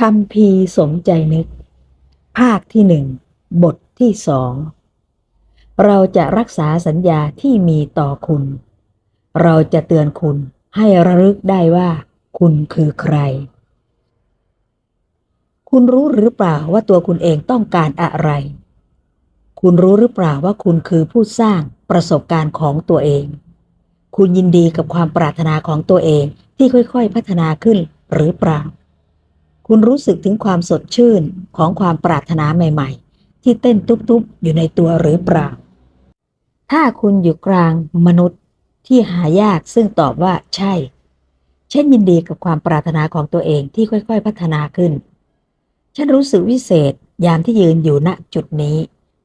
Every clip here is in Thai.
คำพีสมใจนึก ภาคที่หนึ่ง บทที่สอง เราจะรักษาสัญญาที่มีต่อคุณ เราจะเตือนคุณให้ระลึกได้ว่า คุณคือใคร คุณรู้หรือเปล่าว่าตัวคุณเองต้องการอะไร คุณรู้หรือเปล่าว่าคุณคือผู้สร้างประสบการณ์ของตัวเอง คุณยินดีกับความปรารถนาของตัวเองที่ค่อยๆ พัฒนาขึ้นหรือเปล่า คุณรู้สึกถึงความสดชื่นของความปรารถนาใหม่ ๆ ที่เต้นทุบๆอยู่ในตัวหรือเปล่า ถ้าคุณอยู่กลางมนุษย์ที่หายากซึ่งตอบว่าใช่ เช่นยินดีกับความปรารถนาของตัวเองที่ค่อยๆ พัฒนาขึ้น ฉันรู้สึกวิเศษยามที่ยืนอยู่ณจุดนี้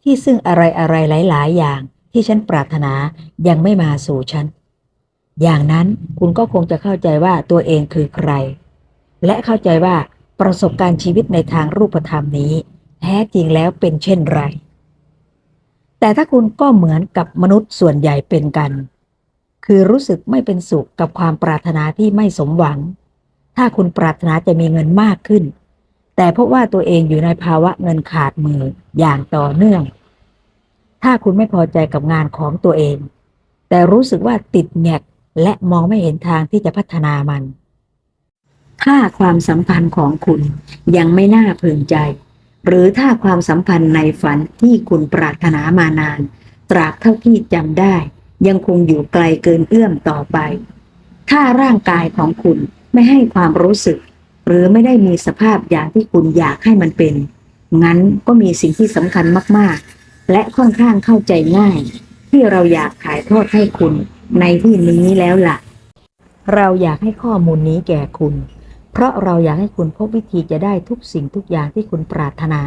ที่ซึ่งอะไรอะไรหลาย ๆ อย่างที่ฉันปรารถนายังไม่มาสู่ฉัน อย่างนั้นคุณก็คงจะเข้าใจว่าตัวเองคือใคร และเข้าใจว่า ประสบการณ์ชีวิตในทางรูปธรรมนี้ แท้จริงแล้วเป็นเช่นไร แต่ถ้าคุณก็เหมือนกับมนุษย์ส่วนใหญ่เป็นกัน คือรู้สึกไม่เป็นสุขกับความปรารถนาที่ไม่สมหวัง ถ้าคุณปรารถนาจะมีเงินมากขึ้น แต่พบว่าตัวเองอยู่ในภาวะเงินขาดมืออย่างต่อเนื่อง ถ้าคุณไม่พอใจกับงานของตัวเอง แต่รู้สึกว่าติดแงกและมองไม่เห็นทางที่จะพัฒนามัน ถ้าความสัมพันธ์ของคุณยังไม่น่าพึงใจ หรือถ้าความสัมพันธ์ในฝันที่คุณปรารถนามานาน ตราบเท่าที่จำได้ ยังคงอยู่ไกลเกินเอื้อมต่อไป ถ้าร่างกายของคุณไม่ให้ความรู้สึก หรือไม่ได้มีสภาพอย่างที่คุณอยากให้มันเป็น งั้นก็มีสิ่งที่สำคัญมากๆ และค่อนข้างเข้าใจง่าย ที่เราอยากถ่ายทอดให้คุณในที่นี้แล้วล่ะ เราอยากให้ข้อมูลนี้แก่คุณ เพราะเราอยากให้คุณพบวิธีจะได้ทุกสิ่งทุกอย่างที่คุณปรารถนา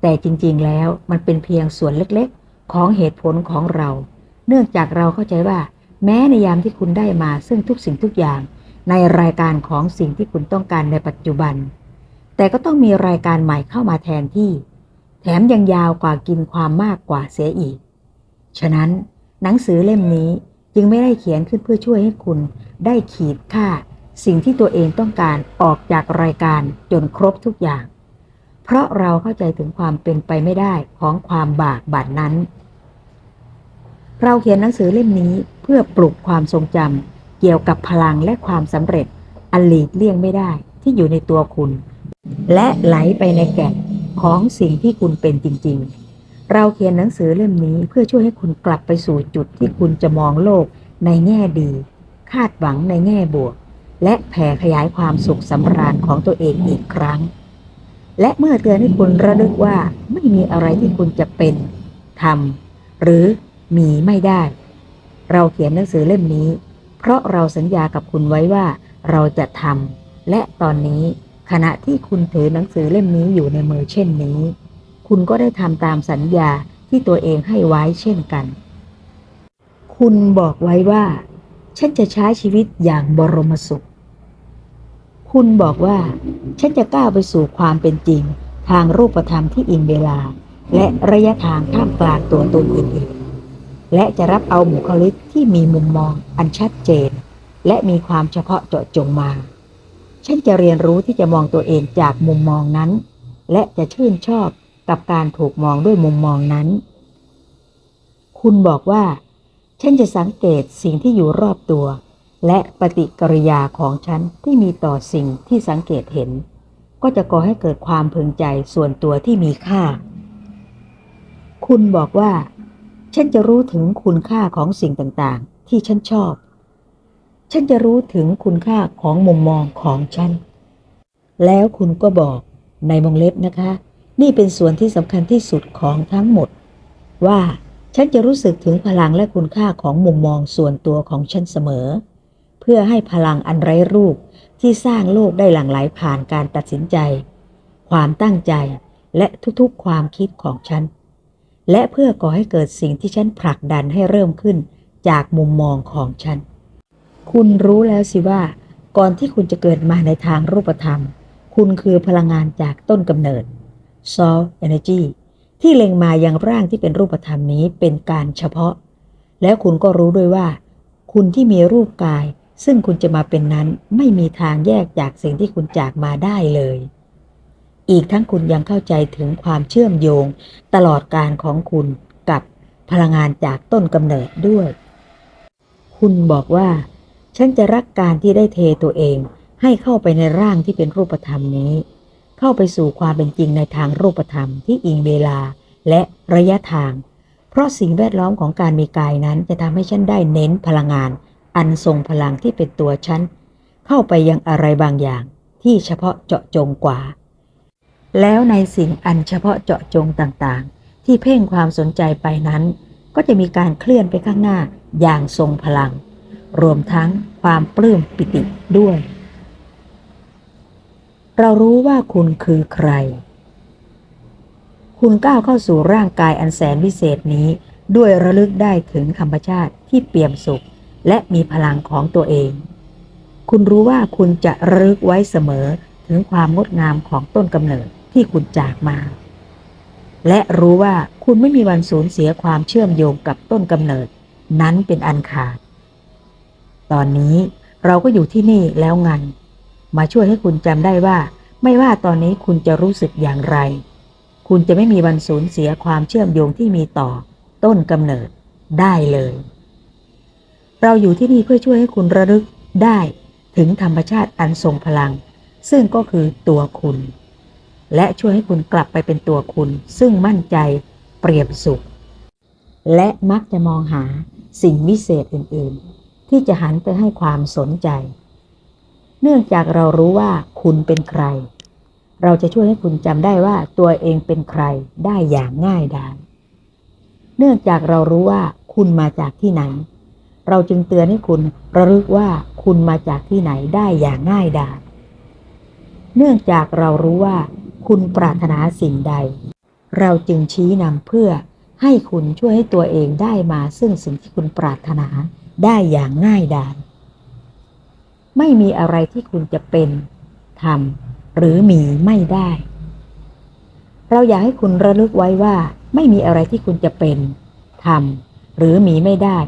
แต่จริงๆ แล้วมันเป็นเพียงส่วนเล็กๆ ของเหตุผลของเรา เนื่องจากเราเข้าใจว่า แม้ในยามที่คุณได้มาซึ่งทุกสิ่งทุกอย่าง ในรายการของสิ่งที่คุณต้องการในปัจจุบัน แต่ก็ต้องมีรายการใหม่เข้ามาแทนที่ แถมยังยาวกว่ากินความมากกว่าเสียอีก ฉะนั้น หนังสือเล่มนี้จึงไม่ได้เขียนขึ้นเพื่อช่วยให้คุณได้ขีดค่า สิ่งที่ตัวเองต้องการออกจากรายการจนครบทุกอย่าง เพราะเราเข้าใจถึงความเป็นไปไม่ได้ของความบากบั่นนั้น เราเขียนหนังสือเล่มนี้เพื่อปลุกความทรงจำเกี่ยวกับพลังและความสำเร็จอันหลีกเลี่ยงไม่ได้ที่อยู่ในตัวคุณ และไหลไปในแก่นของสิ่งที่คุณเป็นจริง ๆ เราเขียนหนังสือเล่มนี้เพื่อช่วยให้คุณกลับไปสู่จุดที่คุณจะมองโลกในแง่ดี คาดหวังในแง่บวก และแผ่ขยายความสุขสำราญของตัวเองอีกครั้ง และเมื่อเตือนให้คุณระลึกว่าไม่มีอะไรที่คุณจะเป็นทำหรือมีไม่ได้ เราเขียนหนังสือเล่มนี้ เพราะเราสัญญากับคุณไว้ว่าเราจะทำและตอนนี้ขณะที่คุณถือหนังสือเล่มนี้อยู่ในมือเช่นนี้ คุณก็ได้ทำตามสัญญาที่ตัวเองให้ไว้เช่นกัน คุณบอกไว้ว่า ฉันจะใช้ชีวิตอย่างบรมสุข คุณบอกว่า ฉันจะก้าวไปสู่ความเป็นจริง ทางรูปธรรมที่อิงเวลา และระยะทางท่ามกลางตัวตนอื่นๆ และจะรับเอาบุคลิกที่มีมุมมองอันชัดเจน และมีความเฉพาะเจาะจงมา ฉันจะเรียนรู้ที่จะมองตัวเองจากมุมมองนั้น และจะชื่นชอบกับการถูกมองด้วยมุมมองนั้น คุณบอกว่า ฉันจะสังเกตสิ่งที่อยู่รอบตัว และปฏิกิริยาของฉันที่มีต่อสิ่งที่สังเกตเห็น ก็จะก่อให้เกิดความพึงใจส่วนตัวที่มีค่า คุณบอกว่า ฉันจะรู้ถึงคุณค่าของสิ่งต่างๆ ที่ฉันชอบ ฉันจะรู้ถึงคุณค่าของมุมมองของฉัน แล้วคุณก็บอกในวงเล็บนะคะ นี่เป็นส่วนที่สำคัญที่สุดของทั้งหมด ว่าฉันจะรู้สึกถึงพลังและคุณค่าของมุมมองส่วนตัวของฉันเสมอ พื่อให้พลังอันไร้รูปที่สร้างโลกได้หลั่งไหลผ่านการตัดสินใจ ความตั้งใจและทุกๆความคิดของฉัน และเพื่อก่อให้เกิดสิ่งที่ฉันผลักดันให้เริ่มขึ้นจากมุมมองของฉัน คุณรู้แล้วสิว่า ก่อนที่คุณจะเกิดมาในทางรูปธรรม คุณคือพลังงานจากต้นกำเนิด Soul Energy ที่เล็งมายังร่างที่เป็นรูปธรรมนี้เป็นการเฉพาะ แล้วคุณก็รู้ด้วยว่า คุณที่มีรูปกาย ซึ่งคุณจะมาเป็นนั้นไม่มีทางแยกจากสิ่งที่คุณจากมาได้เลย อีกทั้งคุณยังเข้าใจถึงความเชื่อมโยง ตลอดการของคุณกับพลังงานจากต้นกำเนิดด้วย คุณบอกว่า ฉันจะรักการที่ได้เทตัวเอง ให้เข้าไปในร่างที่เป็นรูปธรรมนี้ เข้าไปสู่ความเป็นจริงในทางรูปธรรมที่อิงเวลาและระยะทาง เพราะสิ่งแวดล้อมของการมีกายนั้นจะทำให้ฉันได้เน้นพลังงาน อันทรงพลังที่เป็นตัวฉัน เข้าไปยังอะไรบางอย่างที่เฉพาะเจาะจงกว่า แล้วในสิ่งอันเฉพาะเจาะจงต่างๆ ที่เพ่งความสนใจไปนั้น ก็จะมีการเคลื่อนไปข้างหน้าอย่างทรงพลัง รวมทั้งความปลื้มปิติด้วย เรารู้ว่าคุณคือใคร คุณก้าวเข้าสู่ร่างกายอันแสนวิเศษนี้ด้วยระลึกได้ถึงธรรมชาติที่เปี่ยมสุข และมีพลังของตัวเอง คุณรู้ว่าคุณจะรึกไว้เสมอถึงความงดงามของต้นกำเนิดที่คุณจากมา และรู้ว่าคุณไม่มีวันสูญเสียความเชื่อมโยงกับต้นกำเนิด นั้นเป็นอันขาด ตอนนี้เราก็อยู่ที่นี่แล้วงัน มาช่วยให้คุณจำได้ว่า ไม่ว่าตอนนี้คุณจะรู้สึกอย่างไร คุณจะไม่มีวันสูญเสียความเชื่อมโยงที่มีต่อ ต้นกำเนิดได้เลย เราอยู่ที่นี่เพื่อช่วยให้คุณระลึกได้ถึงธรรมชาติอันทรงพลัง ซึ่งก็คือตัวคุณ และช่วยให้คุณกลับไปเป็นตัวคุณ ซึ่งมั่นใจเปรียบสุข และมักจะมองหาสิ่งวิเศษอื่น ๆ ที่จะหันไปให้ความสนใจ เนื่องจากเรารู้ว่าคุณเป็นใคร เราจะช่วยให้คุณจำได้ว่าตัวเองเป็นใครได้อย่างง่ายดายเนื่องจากเรารู้ว่าคุณมาจากที่ไหน เราจึงเตือนให้คุณระลึกว่าคุณมาจากที่ไหนได้อย่างง่ายดายเนื่องจากเรารู้ว่าคุณปรารถนาสิ่งใด เราจึงชี้นำเพื่อให้คุณช่วยให้ตัวเองได้มาซึ่งสิ่งที่คุณปรารถนาได้อย่างง่ายดายไม่มีอะไรที่คุณจะเป็นทำหรือมีไม่ได้ เราอยากให้คุณระลึกไว้ว่า ไม่มีอะไรที่คุณจะเป็นทำหรือมีไม่ได้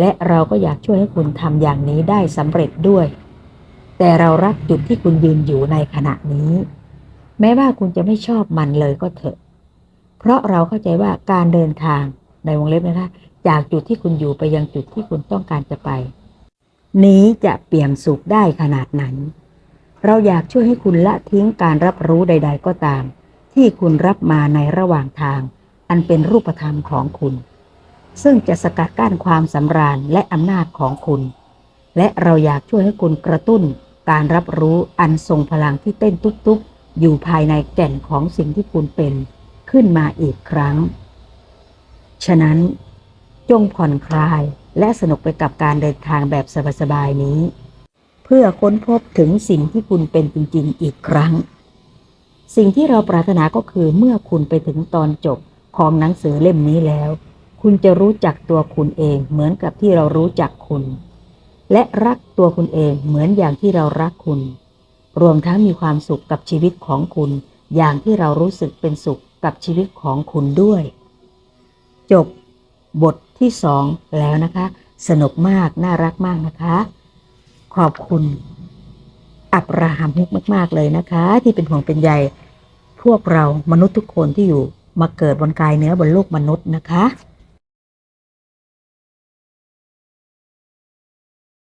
และเราก็อยากช่วยให้คุณทำอย่างนี้ได้สำเร็จด้วย แต่เรารักจุดที่คุณยืนอยู่ในขณะนี้ แม้ว่าคุณจะไม่ชอบมันเลยก็เถอะ เพราะเราเข้าใจว่าการเดินทางในวงเล็บนะคะ จากจุดที่คุณอยู่ไปยังจุดที่คุณต้องการจะไป นี้จะเปี่ยมสุขได้ขนาดไหนเราอยากช่วยให้คุณละทิ้งการรับรู้ใด ๆ ก็ตาม ที่คุณรับมาในระหว่างทาง อันเป็นรูปธรรมของคุณ ซึ่งจะสกัดกั้นความสำราญและอำนาจของคุณ และเราอยากช่วยให้คุณกระตุ้น การรับรู้อันทรงพลังที่เต้นตุ๊บๆอยู่ภายในแก่นของสิ่งที่คุณเป็น ขึ้นมาอีกครั้ง ฉะนั้น จงผ่อนคลายและสนุกไปกับการเดินทางแบบสบายๆนี้ เพื่อค้นพบถึงสิ่งที่คุณเป็นจริงๆ อีกครั้ง สิ่งที่เราปรารถนาก็คือเมื่อคุณไปถึงตอนจบของหนังสือเล่มนี้แล้ว คุณจะรู้จักตัวคุณเองเหมือนกับที่เรารู้จักคุณ และรักตัวคุณเองเหมือนอย่างที่เรารักคุณ รวมทั้งมีความสุขกับชีวิตของคุณ อย่างที่เรารู้สึกเป็นสุขกับชีวิตของคุณด้วย จบบทที่สองแล้วนะคะ สนุกมากน่ารักมากนะคะ ขอบคุณอับราฮัมฮุกมาก ๆ เลยนะคะ ที่เป็นห่วงเป็นใยพวกเรามนุษย์ทุกคนที่อยู่มาเกิดบนกายเนื้อบนโลกมนุษย์นะคะ